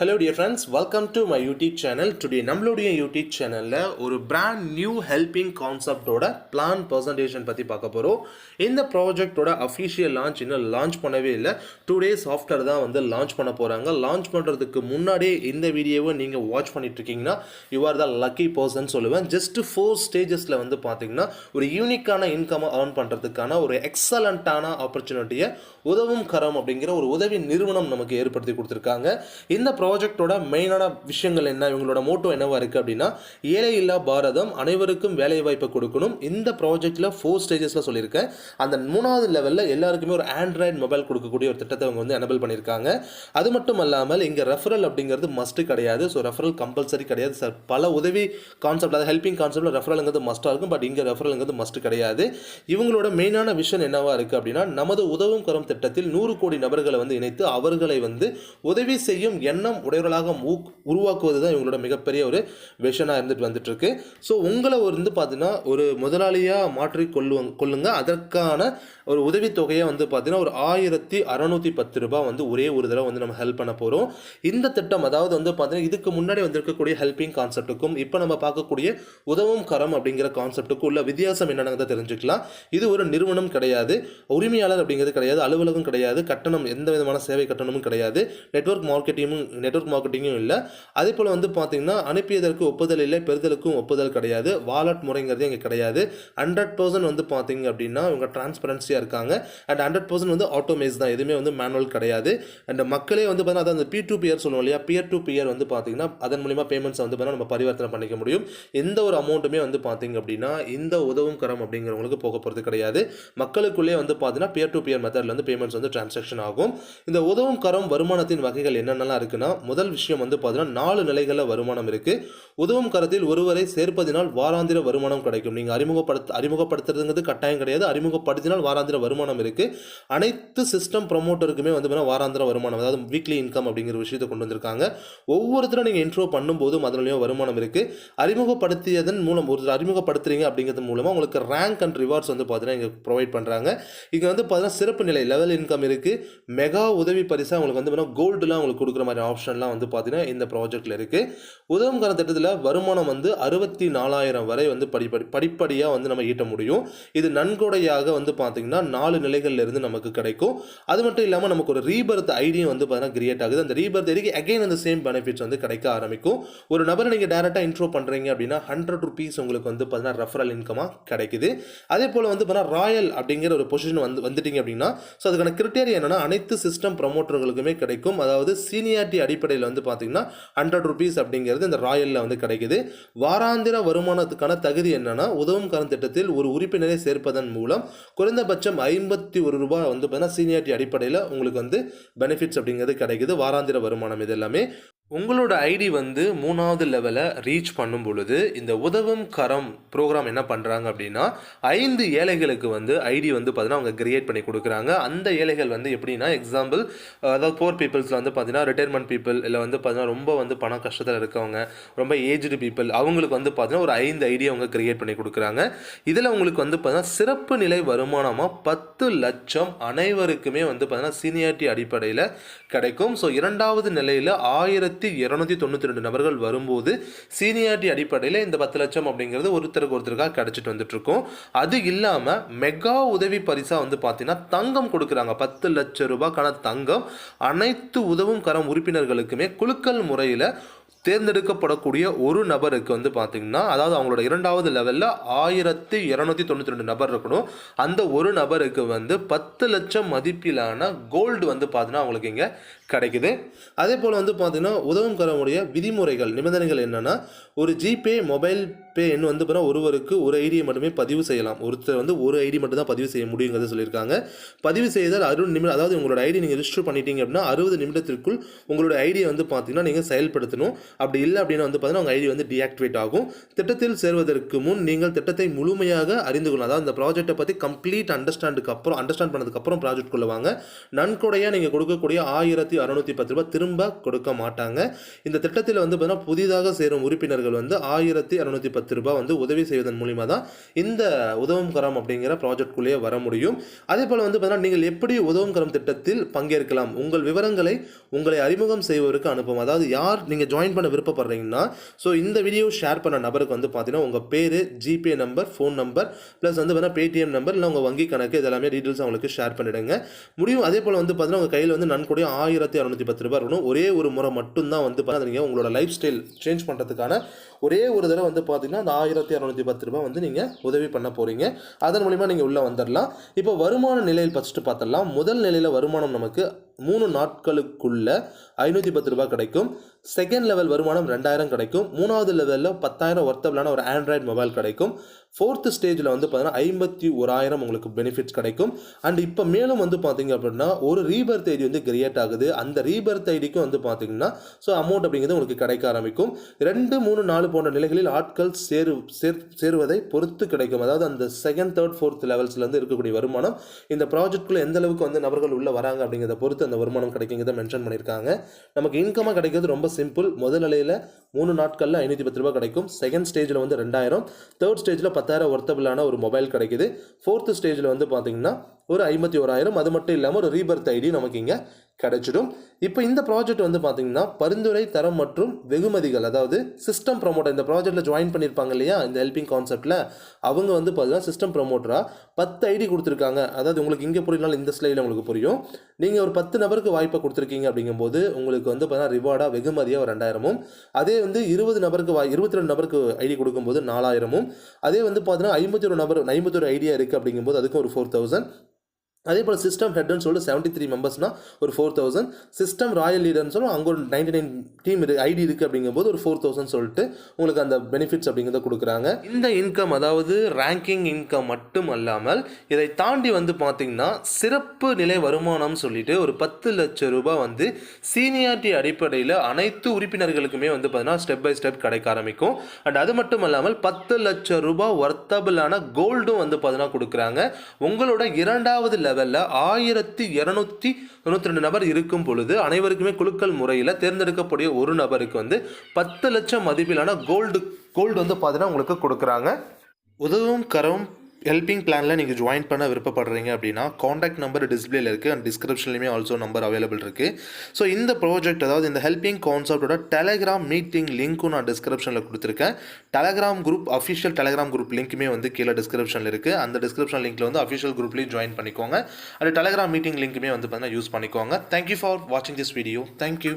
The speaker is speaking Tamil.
Hello dear friends welcome to my YouTube channel today நம்மளுடைய யூடியூப் சேனலில் ஒரு பிராண்ட் நியூ ஹெல்பிங் கான்செப்டோட பிளான் பர்சன்டேஷன் பற்றி பார்க்க போகிறோம் இந்த ப்ராஜெக்டோட அஃபிஷியல் லான்ச் இன்னும் லான்ச் பண்ணவே இல்லை. டூ டேஸ் ஆஃப்டர் தான் வந்து லான்ச் பண்ண போகிறாங்க லான்ச் பண்ணுறதுக்கு முன்னாடியே இந்த வீடியோவை நீங்கள் வாட்ச் பண்ணிட்டு இருக்கீங்கன்னா you are the lucky person சொல்லுவேன். ஜஸ்ட் ஃபோர் ஸ்டேஜஸில் வந்து பார்த்தீங்கன்னா ஒரு யூனிக்கான இன்கமை ஏர்ன் பண்ணுறதுக்கான ஒரு எக்ஸலண்ட்டான ஆப்பர்ச்சுனிட்டியை உதவும் கரம் அப்படிங்கிற ஒரு உதவி நிறுவனம் நமக்கு ஏற்படுத்தி கொடுத்துருக்காங்க. இந்த ப்ராஜெக்டோட மெயினான விஷயங்கள் என்ன? இவங்களோட மோட்டோ என்னவாக இருக்குது அப்படின்னா ஏழை இல்லா பாரதம் அனைவருக்கும் வேலை வாய்ப்பை கொடுக்கணும். இந்த ப்ராஜெக்டில் ஃபோர் ஸ்டேஜஸில் சொல்லியிருக்கேன். அந்த மூணாவது லெவலில் எல்லாருக்குமே ஒரு ஆண்ட்ராய்டு மொபைல் கொடுக்கக்கூடிய ஒரு திட்டத்தை அவங்க வந்து எனபிள் பண்ணியிருக்காங்க. அது மட்டும் அல்லாமல் இங்கே ரெஃபரல் அப்படிங்கிறது மஸ்ட்டு கிடையாது. ஸோ ரெஃபரல் கம்பல்சரி கிடையாது. சார் பல உதவி கான்செப்ட் அதாவது ஹெல்பிங் கான்செப்டில் ரெஃபரலுங்கிறது மஸ்ட்டாக இருக்கும். பட் இங்கே ரெஃபரலுங்கிறது மஸ்ட் கிடையாது. இவங்களோட மெயினான விஷன் என்னவாக இருக்குது அப்படின்னா நமது உதவும் கரம் திட்டத்தில் நூறு கோடி நபர்களை வந்து இணைத்து அவர்களை வந்து உதவி செய்யும் எண்ணம் உடையவர்களாக ஊக் உருவாக்குவது தான் இவங்களோட மிகப்பெரிய ஒரு விஷனாக இருந்துட்டு வந்துட்டு இருக்கு ஸோ உங்களை வந்து பார்த்தீங்கன்னா ஒரு முதலாளியாக மாற்றி கொள்ளுவங்க கொள்ளுங்க. அதற்கான ஒரு உதவித்தொகையை வந்து பார்த்தீங்கன்னா ஒரு ஆயிரத்தி அறநூற்றி பத்து ரூபாய் வந்து ஒரே ஒரு தடவை வந்து நம்ம ஹெல்ப் பண்ண போகிறோம் இந்த திட்டம் அதாவது வந்து பார்த்தீங்கன்னா இதுக்கு முன்னாடி வந்திருக்கக்கூடிய ஹெல்பிங் கான்செப்ட்டுக்கும் இப்போ நம்ம பார்க்கக்கூடிய உதவும் கரம் அப்படிங்கிற கான்செப்ட்டுக்கும் உள்ள வித்தியாசம் என்னென்னு தெரிஞ்சுக்கலாம். இது ஒரு நிறுவனம் கிடையாது. உரிமையாளர் அப்படிங்கிறது கிடையாது. அலுவலகம் கிடையாது. கட்டணம் எந்த விதமான சேவை கட்டணமும் கிடையாது. நெட்வொர்க் மார்க்கெட்டிங்கும் நெட்வொர்க் மார்க்கெட்டிங்கும் இல்லை. அதே போல் வந்து பார்த்தீங்கன்னா அனுப்பியதற்கு ஒப்புதல் இல்லை பெறுதலுக்கும் ஒப்புதல் கிடையாது. வாலட் முறைங்கிறது இங்கே கிடையாது. ஹண்ட்ரட் பர்சன்ட் வந்து பார்த்தீங்க அப்படின்னா இவங்க டிரான்ஸ்பரன்சியாக இருக்காங்க. அண்ட் ஹண்ட்ரட் பர்சன்ட் வந்து ஆட்டோமேஸ் தான். எதுவுமே வந்து மேனுவல் கிடையாது. அண்ட் மக்களே வந்து பார்த்தீங்கன்னா அதாவது அந்த பி டு பியர் சொல்லுவோம் இல்லையா? பியர் டு பியர் வந்து பார்த்தீங்கன்னா அதன் மூலிமா பேமெண்ட்ஸ் வந்து பார்த்தீங்கன்னா நம்ம பரிவர்த்தனை பண்ணிக்க முடியும். எந்த ஒரு அமௌண்ட்டுமே வந்து பார்த்தீங்க அப்படின்னா இந்த உதவும் கரம் அப்படிங்கிறவங்களுக்கு போக போகிறது கிடையாது. மக்களுக்குள்ளே வந்து பார்த்தீங்கன்னா பியர் டு பியர் மெத்தடில் வந்து பேமெண்ட்ஸ் வந்து டிரான்சாக்ஷன் ஆகும். இந்த உதவும் கரம் வருமானத்தின் வகைகள் என்னென்னலாம் இருக்குன்னா முதல் விஷயம் வந்து பார்த்தீங்கன்னா நாலு நிலைகளில் வருமானம் இருக்குது உதவும் கரத்தில் ஒருவரை சேர்ப்பதினால் வாராந்திர வருமானம் கிடைக்கும். நீங்கள் அறிமுகப்படுத்த அறிமுகப்படுத்துறதுங்கிறது கட்டாயம் கிடையாது. அறிமுகப்படுத்தினால் வாராந்திர வருமானம் இருக்குது அனைத்து சிஸ்டம் ப்ரொமோட்டருக்குமே வந்து பார்த்தீங்கன்னா வாராந்திர வருமானம் அதாவது வீக்லி இன்கம் அப்படிங்கிற விஷயத்தை கொண்டு வந்திருக்காங்க. ஒவ்வொருத்தரும் நீங்கள் இன்ட்ரோ பண்ணும்போதும் அதனுலையும் வருமானம் இருக்குது அறிமுகப்படுத்தியதன் மூலம் ஒருத்தர் அறிமுகப்படுத்துறீங்க அப்படிங்கிறது மூலமாக உங்களுக்கு ரேங்க் அண்ட் ரிவார்ட்ஸ் வந்து பார்த்தீங்கன்னா இங்கே ப்ரொவைட் பண்ணுறாங்க இங்கே வந்து பார்த்தீங்கன்னா சிறப்பு நிலை லெவல் இன்கம் இருக்குது மெகா உதவி பரிசாக உங்களுக்கு வந்து பார்த்தீங்கன்னா கோல்டுலாம் உங்களுக்கு கொடுக்குற மாதிரி ஆப்ஷன்லாம் வந்து பார்த்திங்கன்னா இந்த ப்ராஜெக்ட்டில் இருக்குது உதவும் கர திட்டத்தில் வருமானம் வந்து அறுபத்தி நாலாயிரம் வரை வந்து படிப்படி படிப்படியாக வந்து நம்ம ஈட்ட முடியும். இது நன்கொடையாக வந்து பார்த்திங்கன்னா நாலு நிலைகள்லேருந்து நமக்கு கிடைக்கும். அது மட்டும் இல்லாமல் நமக்கு ஒரு ரீபர்த் ஐடியும் வந்து பார்த்தீங்கன்னா கிரியேட் ஆகுது. அந்த ரீபர்த் ஐடிக்கு அகைன் அந்த சேம் பெனிஃபிட்ஸ் வந்து கிடைக்க ஆரம்பிக்கும். ஒரு நபரை நீங்கள் டேரெக்டாக இன்ட்ரோ பண்ணுறீங்க அப்படின்னா ஹண்ட்ரட் ருபீஸ் உங்களுக்கு வந்து பார்த்தீங்கன்னா ரெஃபரல் இன்கமாக கிடைக்குது. அதே போல் வந்து பார்த்தீங்கன்னா ராயல் அப்படிங்கிற ஒரு பொசிஷன் வந்து வந்துட்டீங்க அப்படின்னா ஸோ அதுக்கான கிரிட்டேரியா என்னென்னா அனைத்து சிஸ்டம் ப்ரமோட்டர்களுக்குமே கிடைக்கும். அதாவது சீனியாரிட்டி அடிப்படையில் வந்து பார்த்தீங்கன்னா ஹண்ட்ரட் ருபீஸ் அப்படிங்கிறது இந்த ராயலில் வந்து கிடைக்குது. வாராந்திர வருமானத்துக்கான தகுதி என்னென்னா உதவும் கடன் திட்டத்தில் ஒரு உறுப்பினரை சேர்ப்பதன் மூலம் குறைந்தபட்சம் ஐம்பத்தி ஒரு ரூபாய் வந்து பார்த்தீங்கன்னா சீனியாரிட்டி அடிப்படையில் உங்களுக்கு வந்து பெனிஃபிட்ஸ் அப்படிங்கிறது கிடைக்குது. வாராந்திர வருமானம் இது எல்லாமே. உங்களோட ஐடி வந்து மூணாவது லெவலை ரீச் பண்ணும் பொழுது இந்த உதவும் கரம் ப்ரோக்ராம் என்ன பண்ணுறாங்க அப்படின்னா ஐந்து ஏழைகளுக்கு வந்து ஐடி வந்து பார்த்தீங்கன்னா அவங்க கிரியேட் பண்ணி கொடுக்குறாங்க. அந்த ஏழைகள் வந்து எப்படின்னா எக்ஸாம்பிள் அதாவது போர் பீப்புள்ஸில் வந்து பார்த்தீங்கன்னா ரிட்டையர்மெண்ட் பீப்புள் இல்லை வந்து பார்த்தீங்கன்னா ரொம்ப வந்து பண கஷ்டத்தில் இருக்கவங்க ரொம்ப ஏஜ்டு பீப்புள் அவங்களுக்கு வந்து பார்த்தீங்கன்னா ஒரு ஐந்து ஐடி அவங்க கிரியேட் பண்ணி கொடுக்குறாங்க. இதில் உங்களுக்கு வந்து பார்த்தீங்கன்னா சிறப்பு நிலை வருமானமாக பத்து லட்சம் அனைவருக்குமே வந்து பார்த்தீங்கன்னா சீனியாரிட்டி அடிப்படையில் கிடைக்கும். ஸோ இரண்டாவது நிலையில் ஆயிரத்தி ஆயிரத்தி இரநூத்தி தொண்ணூற்றி ரெண்டு நபர்கள் வரும்போது சீனியாரிட்டி அடிப்படையில் இந்த பத்து லட்சம் அப்படிங்கிறது ஒருத்தருக்கு ஒருத்தருக்காக கிடச்சிட்டு வந்துட்டுருக்கோம் அது இல்லாமல் மெகா உதவி பரிசாக வந்து பார்த்தீங்கன்னா தங்கம் கொடுக்குறாங்க. பத்து லட்சம் ரூபாய்க்கான தங்கம். அனைத்து உதவும் கரம் உறுப்பினர்களுக்குமே குலுக்கல் முறையில் தேர்ந்தெடுக்கப்படக்கூடிய ஒரு நபருக்கு வந்து பார்த்திங்கன்னா அதாவது அவங்களோட இரண்டாவது லெவலில் ஆயிரத்தி இரநூத்தி தொண்ணூற்றி ரெண்டு நபர் இருக்கணும். அந்த ஒரு நபருக்கு வந்து பத்து லட்சம் மதிப்பிலான கோல்டு வந்து பார்த்தீங்கன்னா அவங்களுக்கு இங்கே கிடைக்குது. அதே போல் வந்து பார்த்திங்கன்னா உதவும் கரமுடைய விதிமுறைகள் நிபந்தனைகள் என்னென்னா ஒரு ஜிபே மொபைல் பே வந்து பார்த்தீங்கன்னா ஒருவருக்கு ஒரு ஐடியை மட்டுமே பதிவு செய்யலாம். ஒருத்தர் வந்து ஒரு ஐடி மட்டும் தான் பதிவு செய்ய முடியுங்கிறத சொல்லியிருக்காங்க. பதிவு செய்தால் அறுபது நிமிடம் அதாவது உங்களோட ஐடி நீங்கள் ரிஜிஸ்டர் பண்ணிட்டீங்க அப்படின்னா அறுபது நிமிடத்திற்குள் உங்களோட ஐடியை வந்து பார்த்தீங்கன்னா நீங்கள் செயல்படுத்தணும். அப்படி இல்லை அப்படின்னா வந்து பார்த்தீங்கன்னா உங்கள் ஐடி வந்து டீஆக்டிவேட் ஆகும். திட்டத்தில் சேர்வதற்கு முன் நீங்கள் திட்டத்தை முழுமையாக அறிந்து கொள்ளலாம். அதாவது இந்த ப்ராஜெக்ட்டை பற்றி கம்ப்ளீட் அண்டர்ஸ்டாண்டுக்கு அப்புறம் அண்டர்ஸ்டாண்ட் பண்ணதுக்கப்புறம் ப்ராஜெக்ட் கொள்ளுவாங்க நன்கொடையாக நீங்கள் கொடுக்கக்கூடிய ஆயிரத்தி அறுநூற்றி பத்து ரூபாய் திரும்ப கொடுக்க மாட்டாங்க. இந்த திட்டத்தில் வந்து பார்த்தீங்கன்னா புதிதாக சேரும் உறுப்பினர்கள் வந்து ஆயிரத்தி அறுநூற்றி பத்து ரூபாய் வந்து உதவி செய்வதன் மூலிமா தான் இந்த உதவும் கரம் அப்படிங்கிற ப்ராஜெக்ட்குள்ளேயே வர முடியும். அதே போல் வந்து பார்த்தீங்கன்னா நீங்கள் எப்படி உதவும் கரம் திட்டத்தில் பங்கேற்கலாம்? உங்கள் விவரங்களை உங்களை அறிமுகம் செய்வதற்கு அனுப்பும் அதாவது யார் நீங்கள் ஜாயின் பண்ண விருப்பப்படுறீங்கன்னா ஸோ இந்த வீடியோ ஷேர் பண்ண நபருக்கு வந்து பார்த்தீங்கன்னா உங்கள் பேர் GPay number phone number plus வந்து பார்த்தீங்கன்னா பேடிஎம் நம்பர் இல்லை உங்கள் வங்கி கணக்கு இதெல்லாமே டீட்டெயில்ஸ் அவங்களுக்கு ஷேர் பண்ணிடுங்க. முடியும். அதே போல் வந்து பார்த்தீங்கன்னா உங்கள் கையில் வந்து நன்கொடைய ஆயிரத்தி அறநூற்றி பத்து ரூபாய் இருக்கணும் ஒரே ஒரு முறை மட்டும்தான் வந்து பார்த்தீங்கன்னா நீங்கள் உங்களோட லைஃப் ஸ்டைல் சேஞ்ச் பண்ணுறதுக்கான ஒரே ஒரு தடவை வந்து பார்த்தீங்கன்னா அந்த ஆயிரத்தி அறநூற்றி பத்து ரூபாய் வந்து நீங்கள் உதவி பண்ண போகிறீங்க அதன் மூலிமா நீங்கள் உள்ளே வந்துடலாம் இப்போ வருமான நிலையில் ஃபஸ்ட்டு பார்த்துடலாம் முதல் நிலையில் வருமானம் நமக்கு மூணு நாட்களுக்குள்ள ஐநூற்றி பத்து ரூபாய் கிடைக்கும். செகண்ட் லெவல் வருமானம் ரெண்டாயிரம் கிடைக்கும். மூணாவது லெவலில் பத்தாயிரம் ஒர்த்தபிளான ஒரு ஆண்ட்ராய்டு மொபைல் கிடைக்கும். ஃபோர்த்து ஸ்டேஜில் வந்து பார்த்தீங்கன்னா ஐம்பத்தி ஓராயிரம் உங்களுக்கு பெனிஃபிட்ஸ் கிடைக்கும். அண்ட் இப்போ மேலும் வந்து பார்த்தீங்க அப்படின்னா ஒரு ரீபர்த் ஐடி வந்து கிரியேட் ஆகுது. அந்த ரீபர்த் ஐடிக்கும் வந்து பார்த்தீங்கன்னா ஸோ அமௌண்ட் அப்படிங்கிறது உங்களுக்கு கிடைக்க ஆரம்பிக்கும். ரெண்டு மூணு நாலு போன்ற நிலைகளில் ஆட்கள் சேரு சேர் சேருவதை பொறுத்து கிடைக்கும். அதாவது அந்த செகண்ட் தேர்ட் ஃபோர்த் லெவல்ஸ்லேருந்து இருக்கக்கூடிய வருமானம் இந்த ப்ராஜெக்ட்குள்ளே எந்த அளவுக்கு வந்து நபர்கள் உள்ளே வராங்க அப்படிங்கிறத பொறுத்து அந்த வருமானம் கிடைக்குங்கிறத மென்ஷன் பண்ணியிருக்காங்க. நமக்கு இன்கமாக கிடைக்கிறது ரொம்ப சிம்பிள் முதல் நிலையில் மூணு நாட்களில் ஐநூற்றி பத்து ரூபாய் கிடைக்கும். செகண்ட் ஸ்டேஜில் வந்து ரெண்டாயிரம். தேர்ட் ஸ்டேஜில் பத்தாயிரம் ஒர்த்தபிளான ஒரு மொபைல் கிடைக்குது. ஃபோர்த்து ஸ்டேஜில் வந்து பார்த்தீங்கன்னா ஒரு ஐம்பத்தி ஓராயிரம் அது மட்டும் இல்லாமல் ஒரு ரீபர்த் ஐடி நமக்கு இங்கே கிடைச்சிடும். இப்போ இந்த ப்ராஜெக்ட் வந்து பார்த்தீங்கன்னா பரிந்துரை தரம் மற்றும் வெகுமதிகள் அதாவது சிஸ்டம் ப்ரொமோட்டர் இந்த ப்ராஜெக்ட்டில் ஜாயின் பண்ணியிருப்பாங்க இல்லையா இந்த ஹெல்பிங் கான்செப்ட்டில் அவங்க வந்து பார்த்தீங்கன்னா சிஸ்டம் ப்ரொமோட்டராக பத்து ஐடி கொடுத்துருக்காங்க. அதாவது உங்களுக்கு இங்கே புரியலாம் இந்த ஸ்லைடில் உங்களுக்கு புரியும். நீங்கள் ஒரு பத்து நபருக்கு வாய்ப்பை கொடுத்துருக்கீங்க அப்படிங்கும்போது உங்களுக்கு வந்து பார்த்தீங்கன்னா ரிவார்டாக வெகுமதியாக ஒரு ரெண்டாயிரமும். அதே வந்து இருபது நபருக்கு வாய் இருபத்தி ரெண்டு நபருக்கு ஐடி கொடுக்கும்போது நாலாயிரமும். அதே வந்து பார்த்தீங்கன்னா ஐம்பத்தி ஒரு நபர் ஐம்பத்தி ஒரு ஐடியா இருக்குது அப்படிங்கும்போது அதுக்கும் ஒரு ஃபோர் தௌசண்ட் அதே போல் சிஸ்டம் ஹெட்னு சொல்லிட்டு செவன்ட்டி த்ரீ மெம்பர்ஸ்னால் ஒரு ஃபோர் தௌசண்ட் சிஸ்டம் ராயல் லீடர்னு சொல்லி அங்கே ஒரு நைன்டி நைன் டீம் இருக்கு ஐடி இருக்குது அப்படிங்கும்போது ஒரு ஃபோர் தௌசண்ட் சொல்லிட்டு உங்களுக்கு அந்த பெனிஃபிட்ஸ் அப்படிங்கிறத கொடுக்குறாங்க. இந்த இன்கம் அதாவது ரேங்கிங் இன்கம் மட்டும் அல்லாமல் இதை தாண்டி வந்து பார்த்தீங்கன்னா சிறப்பு நிலை வருமானம் சொல்லிட்டு ஒரு பத்து லட்சம் ரூபாய் வந்து சீனியாரிட்டி அடிப்படையில் அனைத்து உறுப்பினர்களுக்குமே வந்து பார்த்தீங்கன்னா ஸ்டெப் பை ஸ்டெப் கிடைக்க ஆரம்பிக்கும். அண்ட் அது மட்டும் இல்லாமல் பத்து லட்சம் ரூபாய் ஒர்த்தபிளான கோல்டும் வந்து பார்த்தீங்கன்னா கொடுக்குறாங்க. உங்களோட இரண்டாவது லெவலில் ஆயிரத்தி இரநூத்தி தொண்ணூற்றி ரெண்டு நபர் இருக்கும் பொழுது அனைவருக்குமே குலுக்கல் முறையில் தேர்ந்தெடுக்கக்கூடிய ஒரு நபருக்கு வந்து பத்து லட்சம் மதிப்பிலான கோல்டு கோல்டு வந்து பார்த்தீங்கன்னா உங்களுக்கு கொடுக்குறாங்க. உதவும் கரம் ஹெல்பிங் பிளானில் நீங்கள் ஜாயின் பண்ண விருப்பப்படுறீங்க அப்படின்னா காண்டாக்ட் நம்பர் டிஸ்பிளேல இருக்குது அண்ட் டிஸ்கிரிப்ஷன்லையுமே ஆல்சோ நம்பர் அவைலபிள் இருக்குது ஸோ இந்த ப்ராஜெக்ட் அதாவது இந்த ஹெல்பிங் கான்செப்டோட டெலகிராம் மீட்டிங் லிங்க்கும் நான் டிஸ்கிரிப்ஷனில் கொடுத்துருக்கேன். Telegram group official Telegram group லிங்க்குமே வந்து கீழே டிஸ்கிரிப்ஷனில் இருக்குது அந்த டிஸ்கிரிப்ஷன் லிங்க்கில் வந்து அஃபிஷியல் குரூப்லேயும் ஜாயின் பண்ணிக்கோங்க. அந்த டெலகிராம் மீட்டிங் லிங்க்குமே வந்து பார்த்தீங்கன்னா யூஸ் பண்ணிக்கோங்க. தேங்க்யூ ஃபார் வாட்சிங் திஸ் வீடியோ தேங்க்யூ